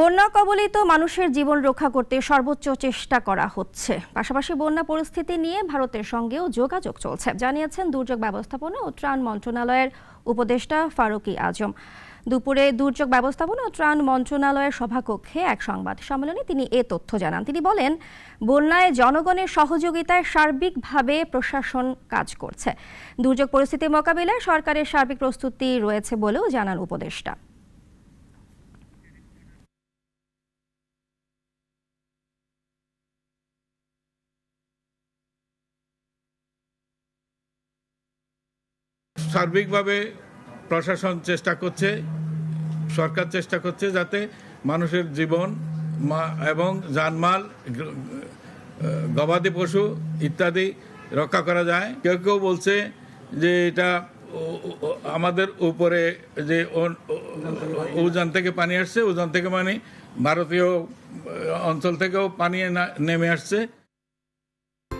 বন্যা কবলিত মানুষের জীবন রক্ষা করতে সর্বোচ্চ চেষ্টা করা হচ্ছে। পাশাপাশি বন্যা পরিস্থিতি নিয়ে ভারতের সঙ্গেও যোগাযোগ চলছে, জানিয়েছেন দুর্যোগ ব্যবস্থাপনা ও ত্রাণ মন্ত্রণালয়ের উপদেষ্টা ফারুকি আজম। দুপুরে দুর্যোগ ব্যবস্থাপনা ও ত্রাণ মন্ত্রণালয়ের সভাকক্ষে এক সংবাদ সম্মেলনে তিনি এ তথ্য জানান। তিনি বলেন, বন্যায় জনগণের সহযোগিতায় সার্বিকভাবে প্রশাসন কাজ করছে। দুর্যোগ পরিস্থিতি মোকাবিলায় সরকারের সার্বিক প্রস্তুতি রয়েছে বলেও জানান উপদেষ্টা। সার্বিকভাবে প্রশাসন চেষ্টা করছে, সরকার চেষ্টা করছে যাতে মানুষের জীবন এবং জানমাল, গ- গবাদি পশু ইত্যাদি রক্ষা করা যায়। কেউ কেউ বলছে যে এটা আমাদের উপরে যে উজান থেকে পানি আসছে, উজান থেকে মানে ভারতীয় অঞ্চল থেকেও পানি নেমে আসছে।